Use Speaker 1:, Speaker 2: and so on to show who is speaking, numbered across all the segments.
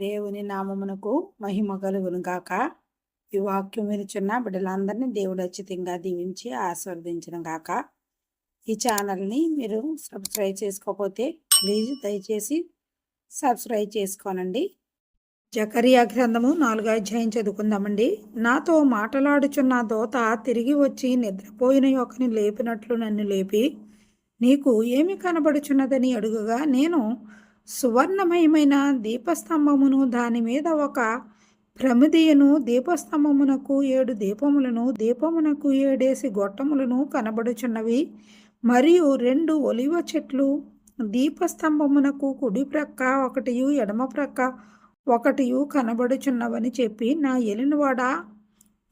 Speaker 1: దేవుని నామమునకు మహిమ కలుగును గాక. ఈ వాక్యం వినుచున్న బిడ్డలందరినీ దేవుడు అచ్చితంగా దీవించి ఆస్వాదించిన గాక. ఈ ఛానల్ని మీరు సబ్స్క్రైబ్ చేసుకోకపోతే ప్లీజ్ దయచేసి సబ్స్క్రైబ్ చేసుకోనండి. జకరియా గ్రంథము నాలుగో అధ్యాయం చదువుకుందామండి. నాతో మాటలాడుచున్న దోత తిరిగి వచ్చి నిద్రపోయిన యొక్కని లేపినట్లు నన్ను లేపి నీకు ఏమి కనబడుచున్నదని అడుగుగా నేను సువర్ణమయమైన దీపస్తంభమును దాని మీద ఒక ప్రమిదియను దీపస్తంభమునకు ఏడు దీపములను దీపమునకు ఏడేసి గొట్టములను కనబడుచున్నవి. మరియు రెండు ఒలివ చెట్లు దీపస్తంభమునకు కుడి ప్రక్క ఒకటియు ఎడమ ప్రక్క ఒకటియు కనబడుచున్నవని చెప్పి నా ఎలినవాడా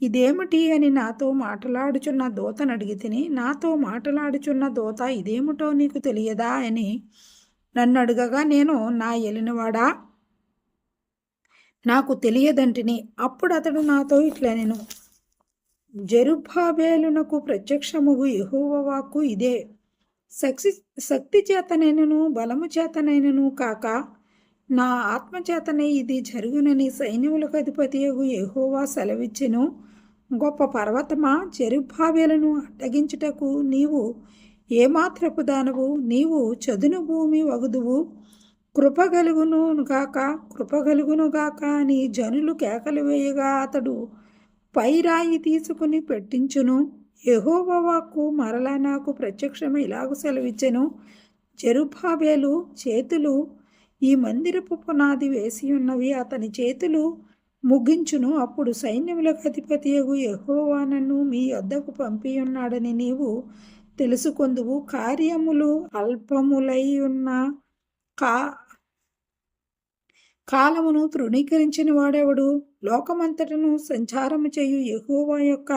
Speaker 1: ఇదేమిటి అని నాతో మాట్లాడుచున్న దూతను అడిగి తిని నాతో మాట్లాడుచున్న దూత ఇదేమిటో నీకు తెలియదా? అని నన్ను అడగగా నేను నా ఎలినవాడా? నాకు తెలియదంటిని. అప్పుడు అతడు నాతో ఇట్లా నేను జరుబాబేలునకు ప్రత్యక్షముగు యహోవవాకు ఇదే. శక్తి శక్తి చేతనైనను బలము చేతనైనను కాక నా ఆత్మచేతనే ఇది జరుగునని సైన్యములకు అధిపతియగు యహోవా సెలవిచ్చెను. గొప్ప పర్వతమా? జరుబాబేలను అడ్డగించుటకు నీవు ఏమాత్రపు దానవు? నీవు చదును భూమి వగుదువు. కృపగలుగును కృపగలుగునుగాక కృపగలుగును అని జనులు కేకలు వేయగా అతడు పైరాయి తీసుకుని పెట్టించును. యహోవాకు మరలా నాకు ప్రత్యక్షమే ఇలాగ సెలవిచ్చెను. జరుబాబేలు చేతులు ఈ మందిరపు పునాది వేసి ఉన్నవి అతని చేతులు ముగించును. అప్పుడు సైన్యములకు అధిపతియగు యహోవా నన్ను మీ వద్దకు పంపి ఉన్నాడని నీవు తెలుసుకొందువు. కార్యములు అల్పములై ఉన్న కా కాలమును తృణీకరించిన వాడెవడు? లోకమంతటను సంచారము చేయు యహోవా యొక్క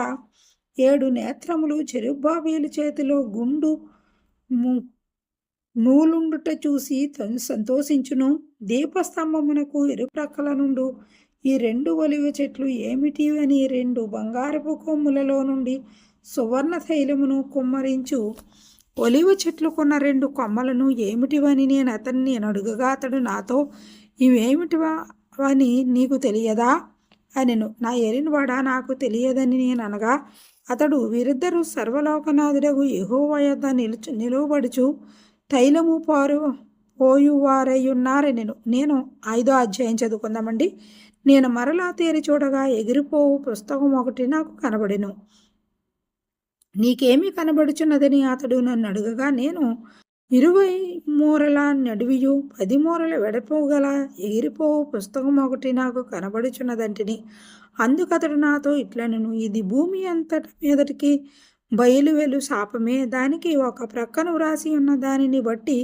Speaker 1: ఏడు నేత్రములు చెరుబ్బాబేలు చేతిలో గుండు నూలుండుట చూసి సంతోషించును. దీపస్తంభమునకు ఇరుప్రక్కల నుండు ఈ రెండు ఒలివ చెట్లు ఏమిటి అని రెండు బంగారపు కొమ్ములలో నుండి సువర్ణ తైలమును కుమ్మరించు. ఒలివ చెట్లుకున్న రెండు కొమ్మలను ఏమిటివని నేను అతన్ని నేను అడుగగా అతడు నాతో ఇవేమిటివా అని నీకు తెలియదా? అనెను. నా ఎరినవాడా నాకు తెలియదని నేను అనగా అతడు వీరిద్దరూ సర్వలోకనాథుడగు యహోవా యొద్ద నిలుచు నిలువబడుచు తైలము పారు పోయువారయ్యున్నారనెను. నేను ఐదో అధ్యాయం చదువుకుందామండి. నేను మరలా తేరి చూడగా ఎగిరిపోవు పుస్తకం ఒకటి నాకు కనబడెను. నీకేమి కనబడుచున్నదని అతడు నన్ను అడుగగా నేను ఇరవై మూరల నడివియు పది మూరల వెడపోగల ఎగిరిపోవు పుస్తకం ఒకటి నాకు కనబడుచున్నదంటిని. అందుకతడు నాతో ఇట్లనను ఇది భూమి అంతట మీదటికి బయలువెలు శాపమే. దానికి ఒక ప్రక్కన వ్రాసి ఉన్న దానిని బట్టి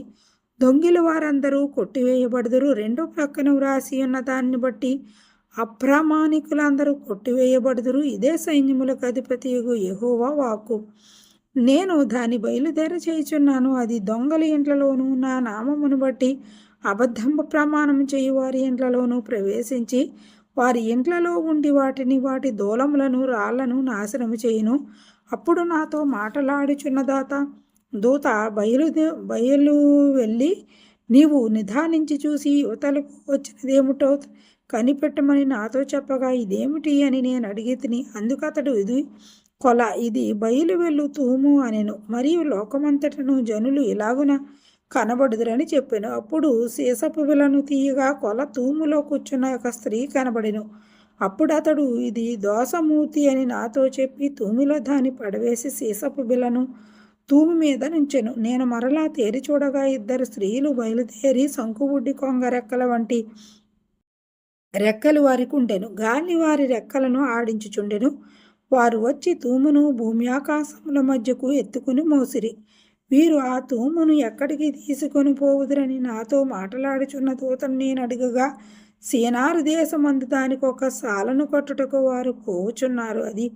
Speaker 1: దొంగిల వారందరూ కొట్టివేయబడదురు. రెండో ప్రక్కన వ్రాసి ఉన్న దానిని బట్టి అప్రామాణికులందరూ కొట్టివేయబడుదురు. ఇదే సైన్యములకు అధిపతి యహోవా వాక్కు. నేను దాని బయలుదేర చేయుచున్నాను అది దొంగల ఇంట్లలోనూ నా నామమును బట్టి అబద్ధంబ ప్రమాణం చేయు వారి ఇంట్లలోనూ ప్రవేశించి వారి ఇంట్లలో ఉండి వాటిని వాటి దూలములను రాళ్ళను నాశనము చేయును. అప్పుడు నాతో మాటలాడుచున్న దాత దూత బయలుదే బయలు వెళ్ళి నీవు నిధానించి చూసి యువతలకు వచ్చినదేమిటో కనిపెట్టమని నాతో చెప్పగా ఇదేమిటి అని నేను అడిగి తిని అందుకతడు ఇది కొల ఇది బయలు వెళ్ళు తూము అనెను. మరియు లోకమంతటను జనులు ఇలాగున కనబడుదురని చెప్పాను. అప్పుడు సీసపు విలను తీయగా కొల తూములో కూర్చున్న ఒక స్త్రీ కనబడెను. అప్పుడు అతడు ఇది దోసమూర్తి అని నాతో చెప్పి తూమిలో దాన్ని పడవేసి సీసపు బిలను తూము మీద నుంచెను. నేను మరలా తేరి చూడగా ఇద్దరు స్త్రీలు బయలుదేరి శంకుబుడ్డి కొంగరెక్కల వంటి రెక్కలు వారికి ఉండెను గాలి వారి రెక్కలను ఆడించుచుండెను. వారు వచ్చి తూమును భూమి ఆకాశముల మధ్యకు ఎత్తుకుని మోసిరి. వీరు ఆ తూమును ఎక్కడికి తీసుకొని పోవుదురని నాతో మాట్లాడుచున్న దూతను నేను అడుగగా సీనారు దేశమందు దానికి ఒక సాలను కట్టుటకు వారు పోవుచున్నారు. అది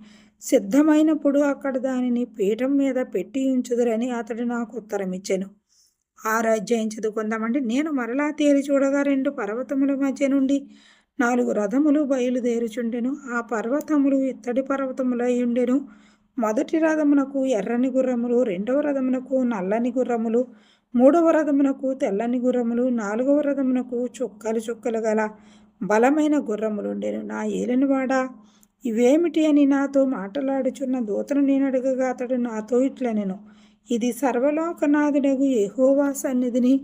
Speaker 1: సిద్ధమైనప్పుడు అక్కడ దానిని పీఠం మీద పెట్టి ఉంచుదురని అతడు నాకు ఉత్తరం ఇచ్చాను ఆ రాజ్యం చదువుకుందామండి నేను మరలా తేరి చూడగా రెండు పర్వతముల మధ్య నుండి నాలుగు రథములు బయలుదేరుచుండెను. ఆ పర్వతములు ఇత్తడి పర్వతములై ఉండెను. మొదటి రథమునకు ఎర్రని గుర్రములు రెండవ రథమునకు నల్లని గుర్రములు మూడవ రథమునకు తెల్లని గుర్రములు నాలుగవ రథమునకు చుక్కలు చుక్కలు గల బలమైన గుర్రములుండెను. నా ఏలినవాడా ఇవేమిటి అని నాతో మాట్లాడుచున్న దూతను నేను అడగగా అతడు నాతో ఇట్లనెను. ఇది సర్వలోకనాథుడగు యెహోవా సన్నిధిని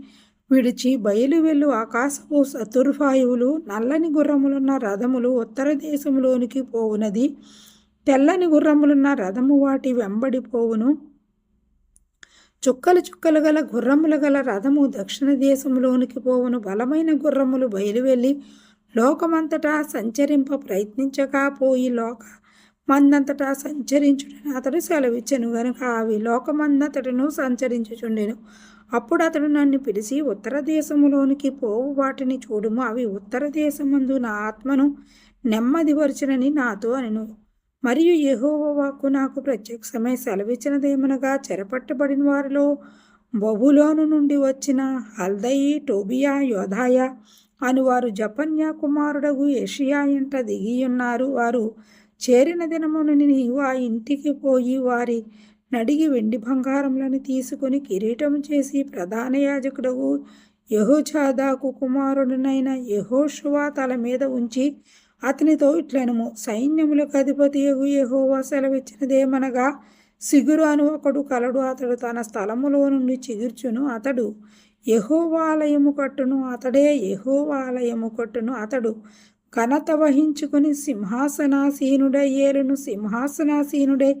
Speaker 1: విడిచి బయలు వెళ్ళు ఆకాశము చతుర్వాయువులు నల్లని గుర్రములున్న రథములు ఉత్తర దేశములోనికి పోవునది. తెల్లని గుర్రములున్న రథము వాటి వెంబడి పోవును. చుక్కలు చుక్కలు గల గుర్రములు గల రథము దక్షిణ దేశంలోనికి పోవును. బలమైన గుర్రములు బయలువెళ్ళి లోకమంతటా సంచరింప ప్రయత్నించగా పోయి లోక మందంతటా సంచరించుడని అతడు సెలవిచ్చెను. గనుక అవి లోకమందంతటను సంచరించుచుండెను. అప్పుడు అతడు నన్ను పిలిచి ఉత్తర దేశములోనికి పోవు. వాటిని చూడుము. అవి ఉత్తర దేశమందు నా ఆత్మను నెమ్మదిపరచునని నాతో అనెను. మరియు యహోవాకు నాకు ప్రత్యక్షమై సెలవిచ్చినదేమనగా చెరపట్టబడిన వారిలో బబులోను నుండి వచ్చిన హల్దయి టోబియా యోధాయ అని వారు జపన్యా కుమారుడగు యషియా ఇంట దిగియున్నారు. వారు చేరిన దినమున నీవు ఆ ఇంటికి పోయి వారి నడిగి వెండి బంగారములను తీసుకుని కిరీటం చేసి ప్రధాన యాజకుడగు యహోచాదాకు కుమారుడునైన యహోషువా తల మీద ఉంచి అతనితో ఇట్లనము సైన్యములకు అధిపతి యహోవా సెలవిచ్చినదేమనగా సిగురు అను ఒకడు కలడు అతడు తన స్థలములో నుండి చిగుర్చును అతడు యహోవాలయము కట్టును అతడే యహోవాలయము కట్టును అతడు ఘనత వహించుకుని సింహాసనాసీనుడై సింహాసనాసీనుడే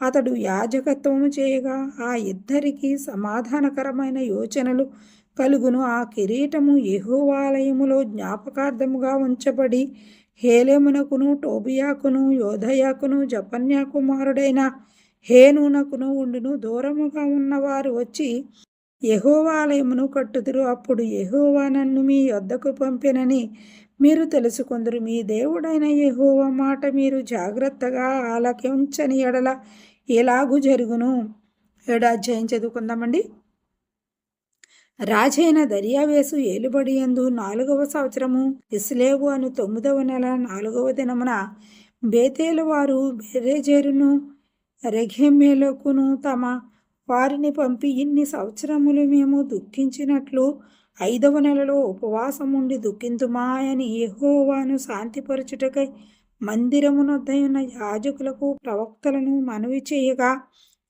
Speaker 1: అతడు యాజకత్వము చేయగా ఆ ఇద్దరికి సమాధానకరమైన యోచనలు కలుగును. ఆ కిరీటము యహోవాలయములో జ్ఞాపకార్థముగా ఉంచబడి హేలెమునకును టోబియాకును యోధయాకును జపన్యా కుమారుడైన హేనునకును ఉండును. దూరముగా ఉన్నవారు వచ్చి యహోవాలయమును కట్టుదురు. అప్పుడు యహోవా నన్ను మీ యొద్దకు పంపినని మీరు తెలుసుకుందరు మీ దేవుడైన యహోవ మాట మీరు జాగ్రత్తగా ఆలకించని ఎడల ఎలాగు జరుగును? ఏడు అధ్యాయం చదువుకుందామండి. రాజైన దర్యావేసు ఏలుబడి యందు నాలుగవ సంవత్సరము ఇస్లేవు అను తొమ్మిదవ నెల నాలుగవ దినమున బేతేలు వారు బెరేజేరును రెఘెమేలకును తమ వారిని పంపి ఇన్ని సంవత్సరములు మేము దుఃఖించినట్లు ఐదవ నెలలో ఉపవాసం ఉండి దుఃఖింతుమా అని శాంతిపరచుటకై మందిరమునొద్దయున్న యాజకులకు ప్రవక్తలను మనవి చేయగా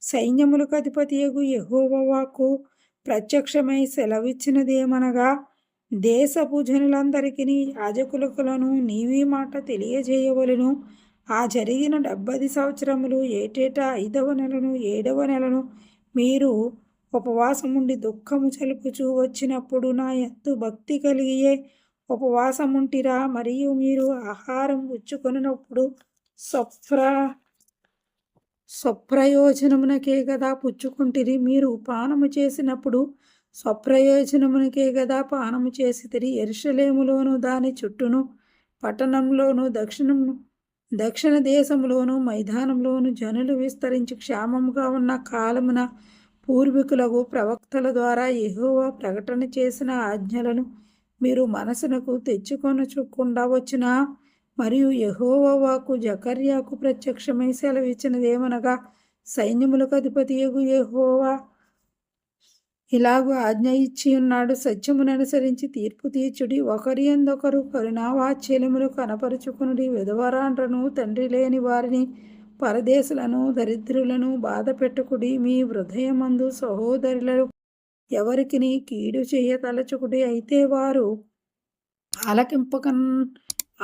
Speaker 1: సైన్యములకు అధిపతియగు యహోవాకు ప్రత్యక్షమై సెలవిచ్చినదేమనగా దేశపు జనులందరికీ యాజకులకులను నీవీ మాట తెలియజేయవలను. ఆ జరిగిన డెబ్బది సంవత్సరములు ఏటేటా ఐదవ నెలను ఏడవ నెలను మీరు ఉపవాసముండి దుఃఖము చలుపుచూ వచ్చినప్పుడు నా ఎత్తు భక్తి కలిగియే ఉపవాసముంటిరా మరియు మీరు ఆహారం పుచ్చుకొనినప్పుడు స్వప్ర స్వప్రయోజనమునకే కదా పుచ్చుకుంటిరి. మీరు పానము చేసినప్పుడు స్వప్రయోజనమునకే కదా పానము చేసితిరి. ఎరుషలేములోను దాని చుట్టూను పట్టణంలోను దక్షిణము దక్షిణ దేశంలోను మైదానంలోను జనులు విస్తరించి క్షేమముగా ఉన్న కాలమున పూర్వీకులకు ప్రవక్తల ద్వారా ఎహోవా ప్రకటన చేసిన ఆజ్ఞలను మీరు మనసునకు తెచ్చుకొనచుకుండా వచ్చిన మరియు యహోవాకు జకర్యాకు ప్రత్యక్షమై సెలవిచ్చినదేమనగా సైన్యములకు అధిపతియగు యహోవా ఇలాగూ ఆజ్ఞ ఇచ్చి ఉన్నాడు. సత్యమును అనుసరించి తీర్పు తీర్చుడి. ఒకరి ఎందొకరు కరుణావాచ్యలములు కనపరుచుకునుడి. విధవరాండ్రను తండ్రి లేని వారిని పరదేశులను దరిద్రులను బాధ పెట్టుకుడి మీ హృదయమందు సహోదరులను ఎవరికి కీడు చేయతలచుకుడి అయితే వారు ఆలకింపకన్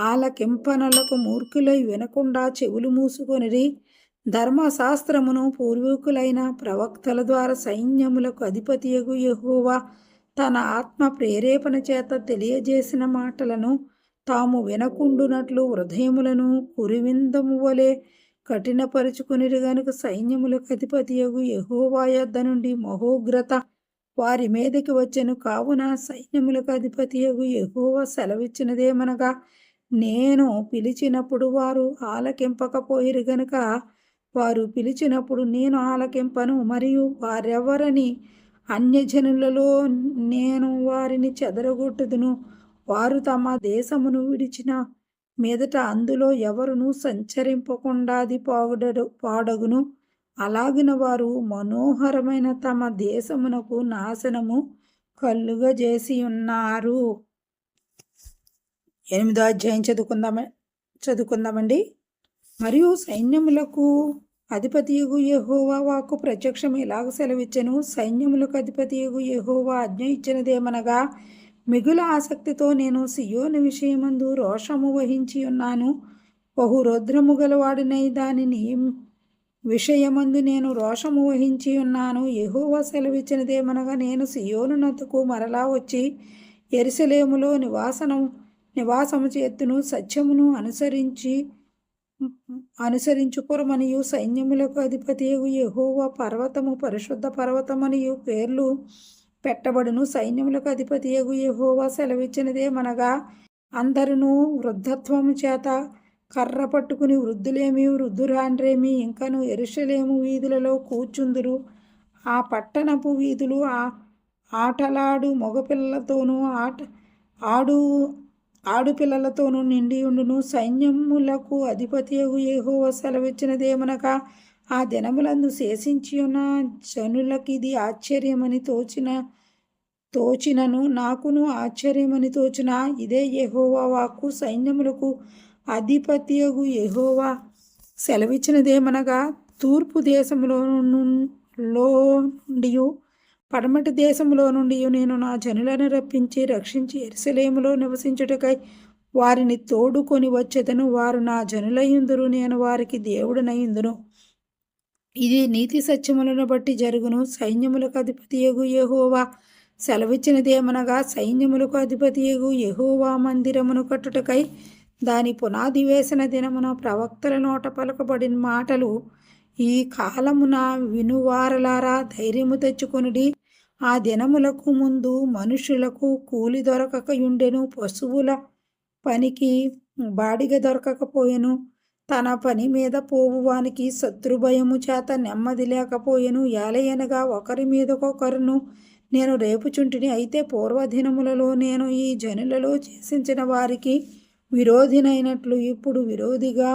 Speaker 1: ఆలకింపనలకు మూర్ఖులై వినకుండా చెవులు మూసుకొనిరి. ధర్మశాస్త్రమును పూర్వీకులైన ప్రవక్తల ద్వారా సైన్యములకు అధిపతియగు యెహోవా తన ఆత్మ ప్రేరేపణ చేత తెలియజేసిన మాటలను తాము వినకుండునట్లు హృదయములను కురివిందము వలె కఠినపరుచుకునిరు గనుక సైన్యములకు అధిపతియగు యహోవాయద్ద నుండి మహోగ్రత. వారి మీదకి వచ్చెను కావున సైన్యములకు అధిపతియగు యహోవ సెలవిచ్చినదేమనగా నేను పిలిచినప్పుడు వారు ఆలకింపకపోయిరు గనుక వారు పిలిచినప్పుడు నేను ఆలకింపను మరియు వారెవరని అన్యజనులలో నేను వారిని చెదరగొట్టుదును. వారు తమ దేశమును విడిచిన మీదట అందులో ఎవరును సంచరింపకుండాది పాడడు పాడగును. అలాగిన వారు మనోహరమైన తమ దేశమునకు నాశనము కలుగజేసి ఉన్నారు ఎనిమిదో అధ్యాయం చదువుకుందామ చదువుకుందామండి. మరియు సైన్యములకు అధిపతియుగు యెహోవా వాకు ప్రత్యక్షం ఇలాగ సెలవిచ్చెను? సైన్యములకు అధిపతియుగు యహోవా ఆజ్ఞ ఇచ్చినదేమనగా మిగుల ఆసక్తితో నేను సియోని విషయమందు రోషము వహించి ఉన్నాను. బహు రుద్రము గలవాడినై దానిని విషయమందు నేను రోషము వహించి ఉన్నాను. ఎహోవ సెలవిచ్చినదేమనగా నేను సియోను నతుకు మరలా వచ్చి ఎరుసలేములో నివాసనం నివాసము చేతును సత్యమును అనుసరించి అనుసరించుకొరమనియు సైన్యములకు అధిపతి ఎహోవ పర్వతము పరిశుద్ధ పర్వతమనియు పేర్లు పెట్టబడును. సైన్యములకు అధిపతి ఎగు యహోవా సెలవిచ్చినదేమనగా అందరును వృద్ధత్వము చేత కర్ర పట్టుకుని వృద్ధులేమి వృద్ధురాండ్రేమి ఇంకను ఎరుషలేము వీధులలో కూర్చుందురు. ఆ పట్టణపు వీధులు ఆ ఆటలాడు మగపిల్లలతోనూ ఆట ఆడు ఆడుపిల్లలతోనూ నిండి ఉండును. సైన్యములకు అధిపతియగు యెహోవా సెలవిచ్చినదేమనగా ఆ దినములందు శేషించి ఉన్న జనులకిది ఆశ్చర్యమని తోచిన తోచినను నాకును ఆశ్చర్యమని తోచిన ఇదే యహోవా వాక్కు. సైన్యములకు అధిపత్యగు యహోవా సెలవిచ్చినదేమనగా తూర్పు దేశంలో నుండి పడమటి దేశంలో నుండి నేను నా జనులను రప్పించి రక్షించి ఎరుసలేములో నివసించుటకై వారిని తోడుకొని వచ్చేదను. వారు నా జనులయ్యుందురు నేను వారికి దేవుడనయ్యుందును. ఇది నీతి సత్యములను బట్టి జరుగును. సైన్యములకు అధిపతి ఎగు యహోవా. సెలవిచ్చినదేమనగా సైన్యములకు అధిపతి ఎగు యహోవా మందిరమును కట్టుటకై దాని పునాది వేసిన దినమున ప్రవక్తల నోట పలకబడిన మాటలు ఈ కాలమున వినువారలారా ధైర్యము తెచ్చుకొనుడి. ఆ దినములకు ముందు మనుషులకు కూలి దొరకకయుండెను పశువుల పనికి బాడిగ దొరకకపోయెను. తన పని మీద పోవువానికి శత్రుభయము చేత నెమ్మది లేకపోయెను. ఏలయనగా ఒకరి మీదకొకరును నేను రేపుచుంటిని. అయితే పూర్వదినములలో నేను ఈ జనులలో చేసించిన వారికి విరోధినైనట్లు ఇప్పుడు విరోధిగా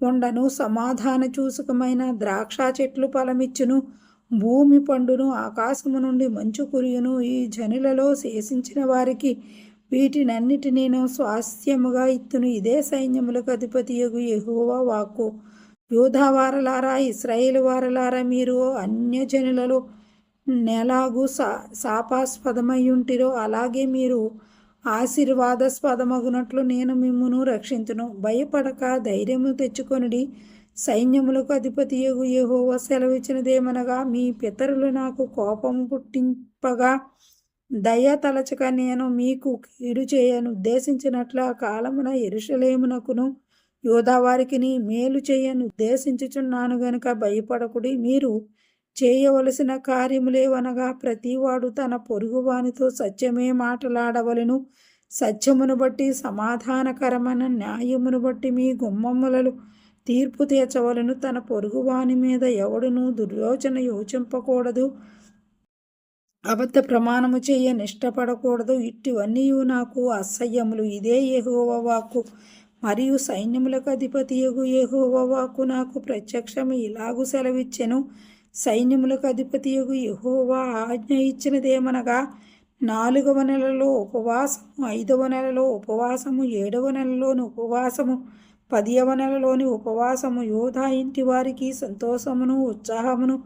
Speaker 1: ఉండను. సమాధాన చూసుకమైన ద్రాక్ష చెట్లు ఫలమిచ్చును. భూమి పండును ఆకాశము నుండి మంచు కురియును. ఈ జనులలో శేషించిన వారికి వీటినన్నిటి నేను స్వాస్థ్యముగా ఇత్తును. ఇదే సైన్యములకు అధిపతియగు యెహోవా వాక్కు. యూధావారలారా ఇస్రాయేల్ వారలారా మీరు అన్యజనులలో నెలాగు సా శాపాస్పదమయ్యుంటిరో అలాగే మీరు ఆశీర్వాదస్పదమగునట్లు నేను మిమ్మును రక్షించును భయపడక ధైర్యము తెచ్చుకొనుడి. సైన్యములకు అధిపతియగు యెహోవా సెలవిచ్చినదేమనగా మీ పితరులు నాకు కోపము పుట్టింపగా దయ తలచక నేను మీకు కీడు చేయను. ఉద్దేశించినట్లు ఆ కాలమున ఎరుషలేమునకును యోధావారికి మేలు చేయను. ఉద్దేశించుచున్నాను గనుక భయపడకుడి. మీరు చేయవలసిన కార్యములేవనగా ప్రతివాడు తన పొరుగువానితో సత్యమే మాటలాడవలను. సత్యమును బట్టి సమాధానకరమైన న్యాయమును బట్టి మీ గుమ్మములలో తీర్పు తీర్చవలను. తన పొరుగువాని మీద ఎవడునూ దుర్యోచన యోచింపకూడదు. అబద్ధ ప్రమాణము చేయ నిష్టపడకూడదు. ఇటువన్నీ నాకు అసహ్యములు. ఇదే యహోవవాకు వాక్కు. మరియు సైన్యములకు అధిపతియగు యెహోవా వాక్కు నాకు ప్రత్యక్షము. ఇలాగు సెలవిచ్చెను. సైన్యములకు అధిపతియగు యహోవా ఆజ్ఞ ఇచ్చినదేమనగా నాలుగవ నెలలో ఉపవాసము ఐదవ నెలలో ఉపవాసము ఏడవ నెలలోని ఉపవాసము పదియవ నెలలోని ఉపవాసము. యోధా ఇంటి వారికి సంతోషమును ఉత్సాహమును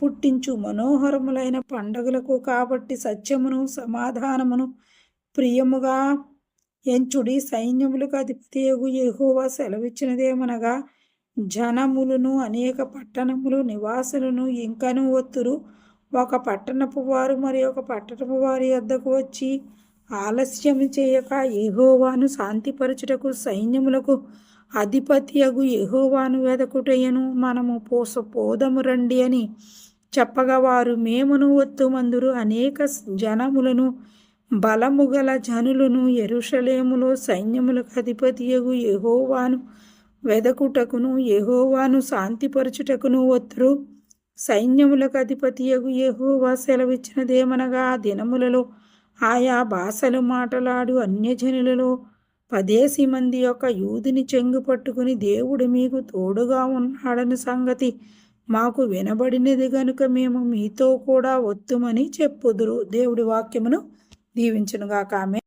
Speaker 1: పుట్టించు మనోహరములైన పండగలకు కాబట్టి సత్యమును సమాధానమును ప్రియముగా ఎంచుడి. సైన్యములకు అధిపతియగు ఎహోవా సెలవిచ్చినదేమనగా జనములను అనేక పట్టణములు నివాసులను ఇంకను ఒత్తురు. ఒక పట్టణపు వారు మరి ఒక పట్టణపు వారి వద్దకు వచ్చి ఆలస్యం చేయక ఎహోవాను శాంతిపరచుటకు సైన్యములకు అధిపతియగు ఎహోవాను వెదకుటయను మనము పోస పోదము రండి అని చెప్పగా వారు మేమును ఒత్తుమందురు అనేక జనములను బలము గల జనులను ఎరుషలేములో సైన్యములకు అధిపతియగు యహోవాను వెదకుటకును యహోవాను శాంతిపరచుటకును ఒత్తురు. సైన్యములకు అధిపతియగు యహోవా సెలవిచ్చినదేమనగా ఆ దినములలో ఆయా భాషలు మాటలాడు అన్యజనులలో పదేసి మంది యొక్క యూదిని చెంగు పట్టుకుని దేవుడు మీకు తోడుగా ఉన్నాడని సంగతి మాకు వినబడినది గనుక మేము మీతో కూడా ఒత్తుమని చెప్పుదురు. దేవుడి వాక్యమును దీవించునుగాక. ఆమె